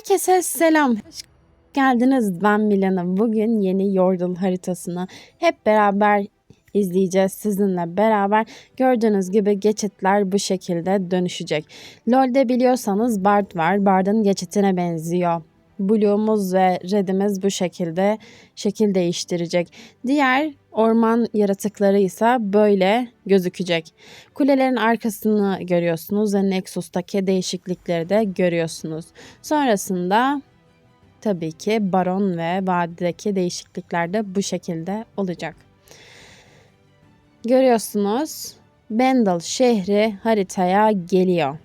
Herkese selam. Hoş geldiniz. Ben Milana. Bugün yeni Yordle haritasını hep beraber izleyeceğiz sizinle beraber. Gördüğünüz gibi geçitler bu şekilde dönüşecek. LoL'de biliyorsanız Bard var. Bard'ın geçitine benziyor. Blue'umuz ve Red'imiz bu şekilde şekil değiştirecek. Diğer orman yaratıkları ise böyle gözükecek. Kulelerin arkasını görüyorsunuz ve Nexus'taki değişiklikleri de görüyorsunuz. Sonrasında tabii ki Baron ve Vadi'deki değişiklikler de bu şekilde olacak. Görüyorsunuz Bendel şehri haritaya geliyor.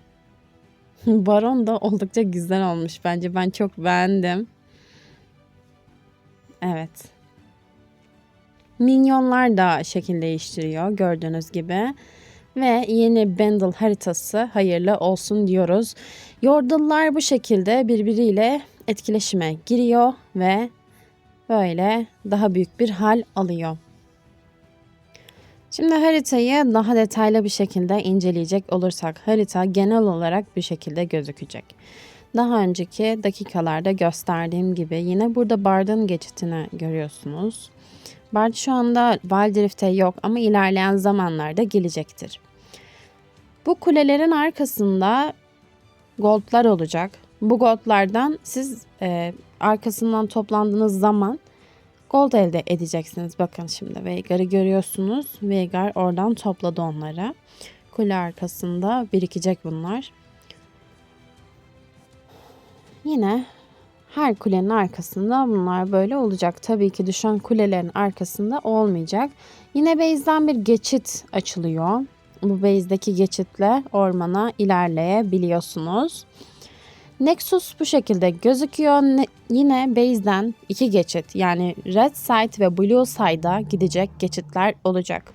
Baron da oldukça güzel olmuş bence. Ben çok beğendim. Evet. Minyonlar da şekil değiştiriyor gördüğünüz gibi. Ve yeni Bendel haritası hayırlı olsun diyoruz. Yordle'lar bu şekilde birbiriyle etkileşime giriyor ve böyle daha büyük bir hal alıyor. Şimdi haritayı daha detaylı bir şekilde inceleyecek olursak harita genel olarak bir şekilde gözükecek. Daha önceki dakikalarda gösterdiğim gibi yine burada Bard'ın geçitini görüyorsunuz. Bard şu anda Valdrift'te yok ama ilerleyen zamanlarda gelecektir. Bu kulelerin arkasında goldlar olacak. Bu goldlardan siz e, arkasından toplandığınız zaman gold elde edeceksiniz. Bakın şimdi Veigar'ı görüyorsunuz. Veigar oradan topladı onları. Kule arkasında birikecek bunlar. Yine her kulenin arkasında bunlar böyle olacak. Tabii ki düşen kulelerin arkasında olmayacak. Yine base'den bir geçit açılıyor. Bu base'deki geçitle ormana ilerleyebiliyorsunuz. Nexus bu şekilde gözüküyor. Ne, yine base'den iki geçit yani red side ve blue side'a gidecek geçitler olacak.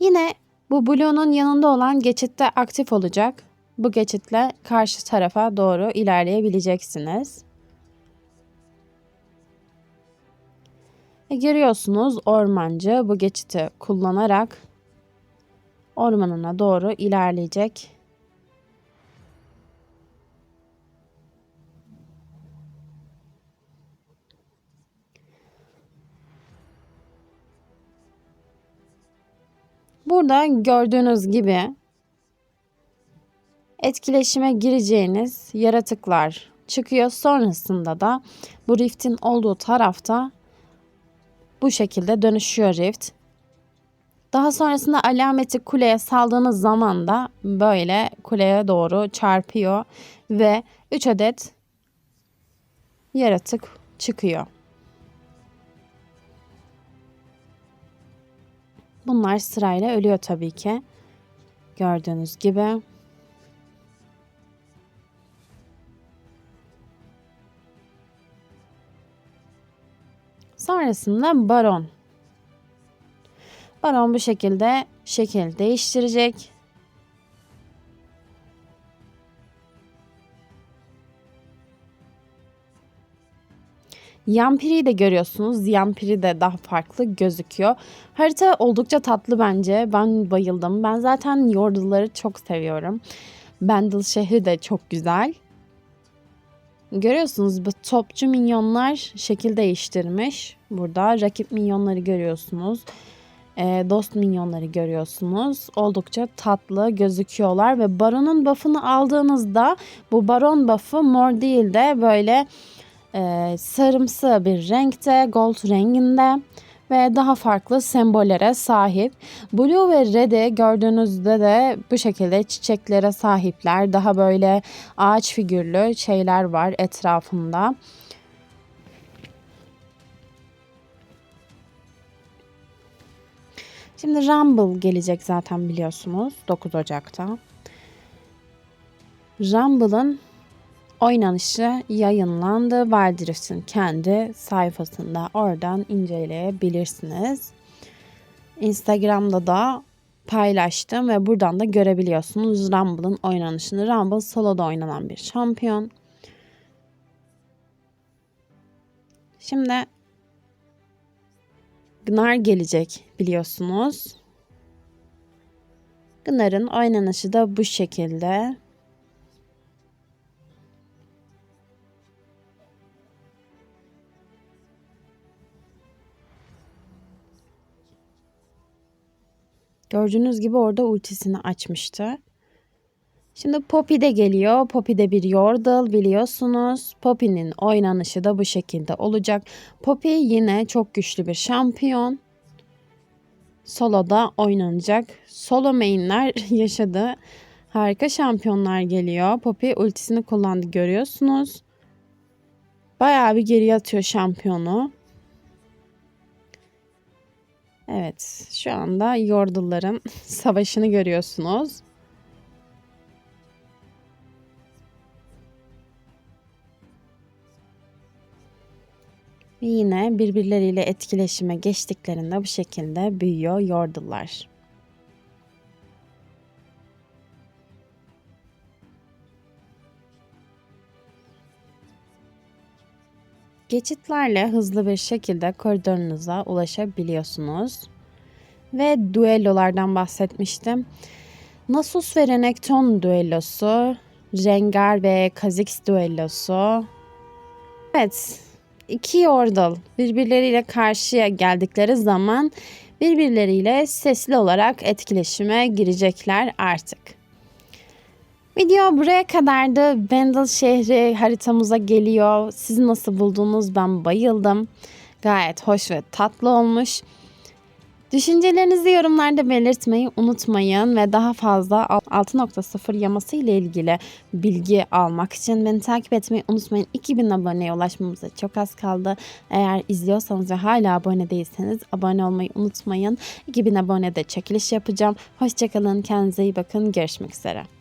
Yine bu blue'nun yanında olan geçitte aktif olacak. Bu geçitle karşı tarafa doğru ilerleyebileceksiniz. E görüyorsunuz ormancı bu geçiti kullanarak ormanına doğru ilerleyecek. Burada gördüğünüz gibi etkileşime gireceğiniz yaratıklar çıkıyor. Sonrasında da bu riftin olduğu tarafta bu şekilde dönüşüyor rift. Daha sonrasında alameti kuleye saldığınız zaman da böyle kuleye doğru çarpıyor ve 3 adet yaratık çıkıyor. Bunlar sırayla ölüyor tabii ki. Gördüğünüz gibi. Sonrasında baron. Baron bu şekilde şekil değiştirecek. Yampiri'yi de görüyorsunuz. Yampiri de daha farklı gözüküyor. Harita oldukça tatlı bence. Ben bayıldım. Ben zaten Yordle'ları çok seviyorum. Bendel şehri de çok güzel. Görüyorsunuz bu topçu minyonlar şekil değiştirmiş. Burada rakip minyonları görüyorsunuz. E, dost minyonları görüyorsunuz. Oldukça tatlı gözüküyorlar ve baronun buff'ını aldığınızda bu baron buff'ı mor değil de böyle e, sarımsı bir renkte, gold renginde ve daha farklı sembollere sahip. Blue ve Red'i gördüğünüzde de bu şekilde çiçeklere sahipler. Daha böyle ağaç figürlü şeyler var etrafında. Şimdi Rumble gelecek zaten biliyorsunuz 9 Ocak'ta. Rumble'ın oynanışı yayınlandı. Wild kendi sayfasında oradan inceleyebilirsiniz. Instagram'da da paylaştım ve buradan da görebiliyorsunuz Rumble'ın oynanışını. Rumble soloda oynanan bir şampiyon. Şimdi Gnar gelecek biliyorsunuz. Bunların oynanışı da bu şekilde. Gördüğünüz gibi orada ultisini açmıştı. Şimdi Poppy de geliyor. Poppy de bir Yordle biliyorsunuz. Poppy'nin oynanışı da bu şekilde olacak. Poppy yine çok güçlü bir şampiyon. Solo'da oynanacak. Solo mainler yaşadı. Harika şampiyonlar geliyor. Poppy ultisini kullandı görüyorsunuz. Bayağı bir geriye atıyor şampiyonu. Evet şu anda Yordle'ların savaşını görüyorsunuz. Ve yine birbirleriyle etkileşime geçtiklerinde bu şekilde büyüyor Yordle'lar. Geçitlerle hızlı bir şekilde koridorunuza ulaşabiliyorsunuz. Ve düellolardan bahsetmiştim. Nasus ve Renekton düellosu, Rengar ve Kha'Zix düellosu. Evet, iki Yordle birbirleriyle karşıya geldikleri zaman birbirleriyle sesli olarak etkileşime girecekler artık. Video buraya kadardı. Vendel şehri haritamıza geliyor. Siz nasıl buldunuz? Ben bayıldım. Gayet hoş ve tatlı olmuş. Düşüncelerinizi yorumlarda belirtmeyi unutmayın ve daha fazla 6.0 yaması ile ilgili bilgi almak için beni takip etmeyi unutmayın. 2000 aboneye ulaşmamıza çok az kaldı. Eğer izliyorsanız ve hala abone değilseniz abone olmayı unutmayın. 2000 abonede çekiliş yapacağım. Hoşçakalın, kendinize iyi bakın. Görüşmek üzere.